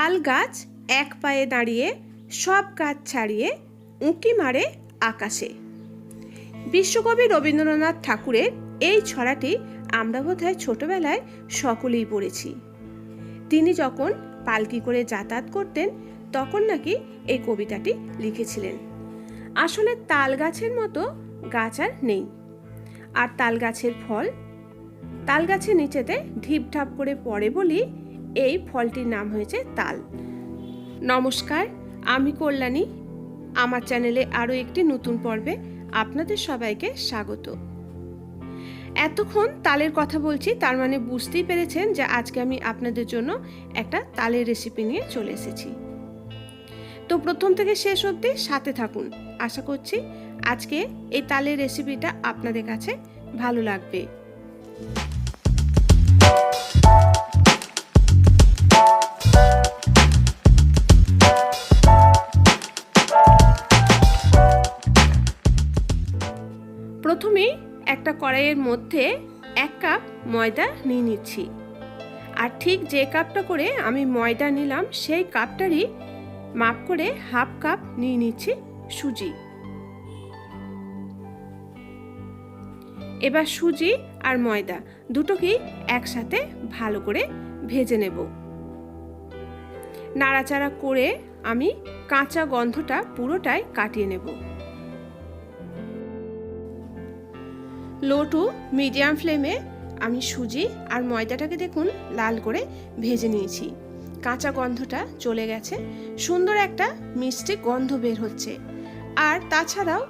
তাল গাছ এক পায়ে দাঁড়িয়ে, সব কাজ ছাড়িয়ে উঁকি মারে আকাশে। বিশ্বকবি রবীন্দ্রনাথ ঠাকুরের এই ছড়াটি আমরা বোধহয় ছোটবেলায় সকলেই পড়েছি। তিনি যখন পালকি করে যাতায়াত করতেন, তখন নাকি এই কবিতাটি লিখেছিলেন। আসলে তাল গাছের মতো গাছ আর নেই। আর তাল গাছের ফল তাল গাছের নিচেতে ঢিপঢাপ করে পড়ে বলি এই ফলটির নাম হয়েছে তাল। নমস্কার, আমি কল্যাণী। আমার চ্যানেলে আরও একটি নতুন পর্বে আপনাদের সবাইকে স্বাগত। এতক্ষণ তালের কথা বলছি, তার মানে বুঝতেই পেরেছেন যে আজকে আমি আপনাদের জন্য একটা তালের রেসিপি নিয়ে চলে এসেছি। তো প্রথম থেকে শেষ অবধি সাথে থাকুন। আশা করছি আজকে এই তালের রেসিপিটা আপনাদের কাছে ভালো লাগবে। একটা কড়াইয়ের মধ্যে এক কাপ ময়দা নিয়ে নিচ্ছি। আর ঠিক যে কাপটা করে আমি ময়দা নিলাম, সেই কাপটারই মাপ করে হাফ কাপ নিয়ে নিচ্ছি সুজি। এবার সুজি আর ময়দা দুটোকেই একসাথে ভালো করে ভেজে নেব। নাড়াচাড়া করে আমি কাঁচা গন্ধটা পুরোটাই কাটিয়ে নেব। লো টু মিডিয়াম ফ্লেমে আমি সুজি আর ময়দাটাকে দেখুন লাল করে ভেজে নিয়েছি। কাঁচা গন্ধটা চলে গেছে। সুন্দর একটা মিষ্টি গন্ধ বের হচ্ছে। আর তাছাড়াও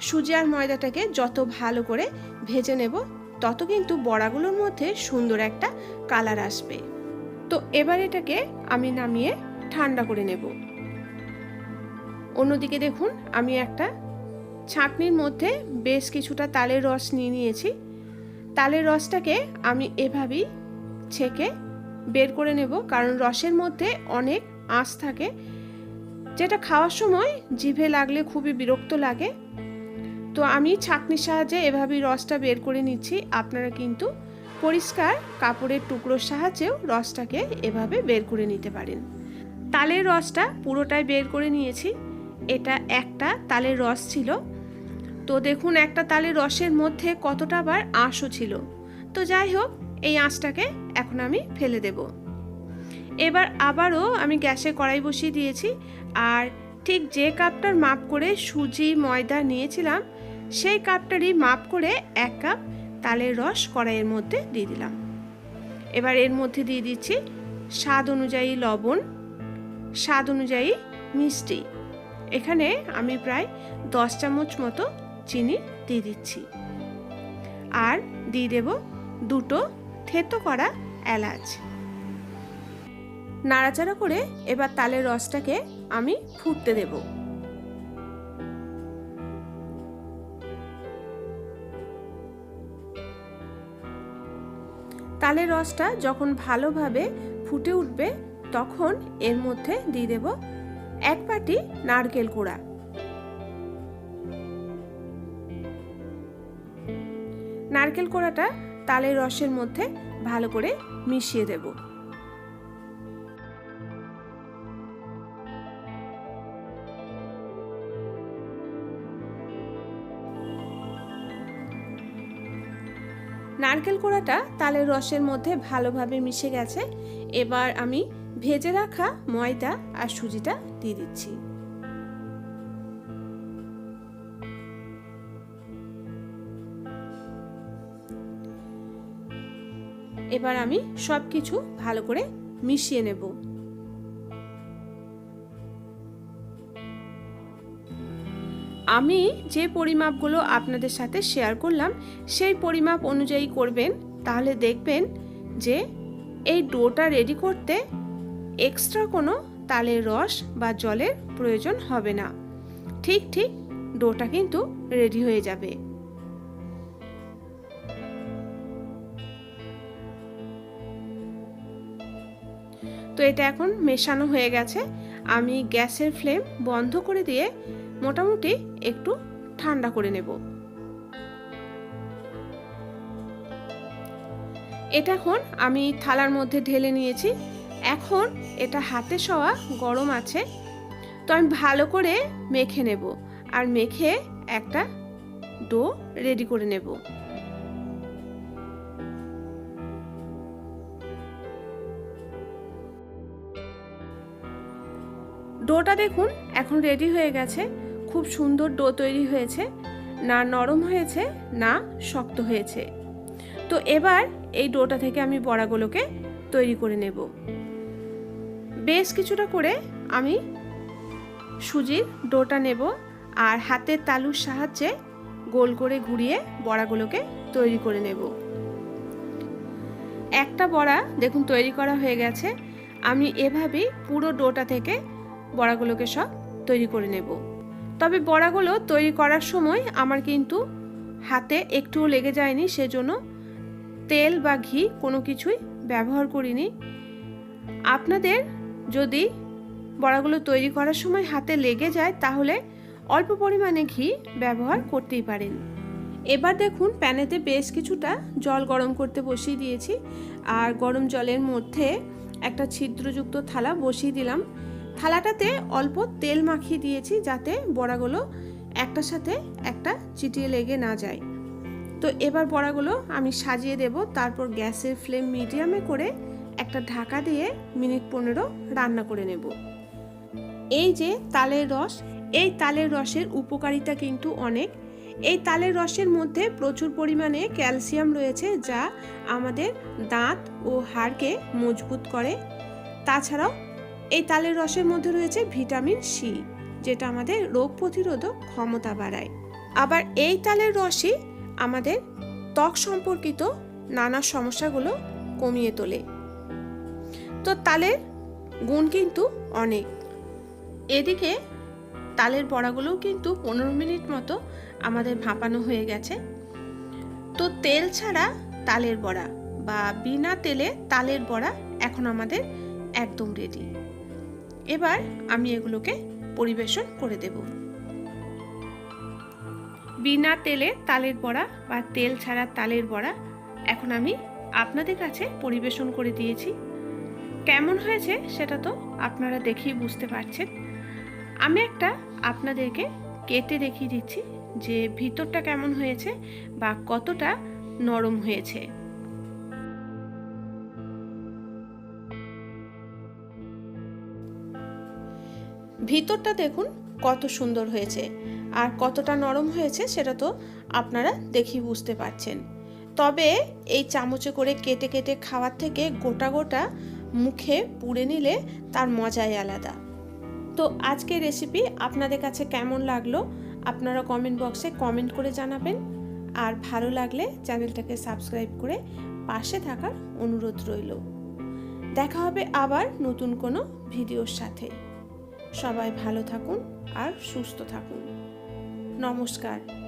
সুজি আর ময়দাটাকে যত ভালো করে ভেজে নেব, তত কিন্তু বড়াগুলোর মধ্যে সুন্দর একটা কালার আসবে। তো এবার এটাকে আমি নামিয়ে ঠান্ডা করে নেব। অন্যদিকে দেখুন, আমি একটা ছাঁকনির মধ্যে বেশ কিছুটা তালের রস নিয়ে নিয়েছি। তালের রসটাকে আমি এভাবেই ছেঁকে বের করে নেব, কারণ রসের মধ্যে অনেক আঁশ থাকে, যেটা খাওয়ার সময় জিভে লাগলে খুবই বিরক্ত লাগে। তো আমি ছাঁকনির সাহায্যে এভাবেই রসটা বের করে নিচ্ছি। আপনারা কিন্তু পরিষ্কার কাপড়ের টুকরোর সাহায্যেও রসটাকে এভাবে বের করে নিতে পারেন। তালের রসটা পুরোটাই বের করে নিয়েছি। এটা একটা তালের রস ছিল। তো দেখুন একটা তালের রসের মধ্যে কতটা বার আঁশও ছিল। তো যাই হোক, এই আঁশটাকে এখন আমি ফেলে দেব। এবার আবারও আমি গ্যাসে কড়াই বসিয়ে দিয়েছি আর ঠিক যে কাপটার মাপ করে সুজি, ময়দা নিয়েছিলাম, সেই কাপটারই মাপ করে এক কাপ তালের রস কড়াইয়ের মধ্যে দিয়ে দিলাম। এবার এর মধ্যে দিয়ে দিচ্ছি স্বাদ অনুযায়ী লবণ, স্বাদ অনুযায়ী মিষ্টি। এখানে আমি প্রায় দশ চামচ মতো চিনি দিয়ে দিচ্ছি। আর দিয়ে দেব দুটো থেতো করা এলাচ। নাড়াচাড়া করে এবার তালের রসটাকে আমি ফুটতে দেব। তালের রসটা যখন ভালোভাবে ফুটে উঠবে, তখন এর মধ্যে দিয়ে দেব এক বাটি নারকেল কোড়া। নারকেল কোড়াটা তালের রসের মধ্যে ভালো করে মিশিয়ে দেব। নারকেল কোড়াটা তালের রসের মধ্যে ভালোভাবে মিশে গেছে। এবার আমি ভেজে রাখা ময়দা আর সুজিটা দিয়ে দিচ্ছি। এবার আমি সব কিছু ভালো করে মিশিয়ে নেব। আমি যে পরিমাপগুলো আপনাদের সাথে শেয়ার করলাম, সেই পরিমাপ অনুযায়ী করবেন, তাহলে দেখবেন যে এই ডোটা রেডি করতে এক্সট্রা কোনো তালের রস বা জলের প্রয়োজন হবে না। ঠিক ঠিক, ডোটা কিন্তু রেডি হয়ে যাবে। তো এটা এখন মেশানো হয়ে গেছে। আমি গ্যাসের ফ্লেম বন্ধ করে দিয়ে মোটামুটি একটু ঠান্ডা করে নেব। এটা এখন আমি থালার মধ্যে ঢেলে নিয়েছি। এখন এটা হাতে সওয়া গরম আছে। তো আমি ভালো করে মেখে নেব। আর মেখে একটা ডো রেডি করে নেব। ডোটা দেখুন, এখন রেডি হয়ে গেছে। খুব সুন্দর ডো তৈরি হয়েছে। না নরম হয়েছে, না শক্ত হয়েছে। তো এবার এই ডোটা থেকে আমি বড়াগুলোকে তৈরি করে নেব। বেশ কিছুটা করে আমি সুজির ডোটা নেব আর হাতের তালুর সাহায্যে গোল করে ঘুরিয়ে বড়াগুলোকে তৈরি করে নেব। একটা বড়া দেখুন তৈরি করা হয়ে গেছে। আমি এভাবেই পুরো ডোটা থেকে বড়াগুলোকে সব তৈরি করে নেব। তবে বড়াগুলো তৈরি করার সময় আমার কিন্তু হাতে একটুও লেগে যায়নি, সেজন্য তেল বা ঘি কোনো কিছুই ব্যবহার করিনি। আপনাদের যদি বড়াগুলো তৈরি করার সময় হাতে লেগে যায়, তাহলে অল্প পরিমাণে ঘি ব্যবহার করতেই পারেন। এবার দেখুন, প্যানেতে বেশ কিছুটা জল গরম করতে বসিয়ে দিয়েছি। আর গরম জলের মধ্যে একটা ছিদ্রযুক্ত থালা বসিয়ে দিলাম। থালাটাতে অল্প তেল মাখিয়ে দিয়েছি যাতে বড়াগুলো একটার সাথে একটা চিটিয়ে লেগে না যায়। তো এবার বড়াগুলো আমি সাজিয়ে দেব, তারপর গ্যাসের ফ্লেম মিডিয়ামে করে একটা ঢাকা দিয়ে মিনিট পনেরো রান্না করে নেব। এই যে তালের রস, এই তালের রসের উপকারিতা কিন্তু অনেক। এই তালের রসের মধ্যে প্রচুর পরিমাণে ক্যালসিয়াম রয়েছে যা আমাদের দাঁত ও হাড়কে মজবুত করে। তাছাড়াও এই তালের রসের মধ্যে রয়েছে ভিটামিন সি, যেটা আমাদের রোগ প্রতিরোধক ক্ষমতা বাড়ায়। আবার এই তালের রসই আমাদের ত্বক সম্পর্কিত নানা সমস্যাগুলো কমিয়ে তোলে। তো তালের গুণ কিন্তু অনেক। এদিকে তালের বড়াগুলোও কিন্তু পনেরো মিনিট মতো আমাদের ভাপানো হয়ে গেছে। তো তেল ছাড়া তালের বড়া বা বিনা তেলে তালের বড়া এখন আমাদের একদম রেডি এবার আমি এগুলোকে পরিবেশন করে দেব। বিনা তেলে তালের বড়া বা তেল ছাড়া তালের বড়া এখন আমি আপনাদের কাছে পরিবেশন করে দিয়েছি। কেমন হয়েছে সেটা তো আপনারা দেখেই বুঝতে পারছেন। আমি একটা আপনাদেরকে কেটে দেখিয়ে দিচ্ছি যে ভিতরটা কেমন হয়েছে বা কতটা নরম হয়েছে। ভিতরটা দেখুন কত সুন্দর হয়েছে। আর কতটা নরম হয়েছে সেটা তো আপনারা দেখেই বুঝতে পারছেন। তবে এই চামচে করে কেটে কেটে খাওয়ার থেকে গোটা গোটা মুখে পুড়ে নিলে তার মজাই আলাদা। তো আজকের রেসিপি আপনাদের কাছে কেমন লাগল? আপনারা কমেন্ট বক্সে কমেন্ট করে জানাবেন। আর ভালো লাগলে চ্যানেলটাকে সাবস্ক্রাইব করে পাশে থাকার অনুরোধ রইল। দেখা হবে আবার নতুন কোনো ভিডিওর সাথে। সবাই ভালো থাকুন আর সুস্থ থাকুন। নমস্কার।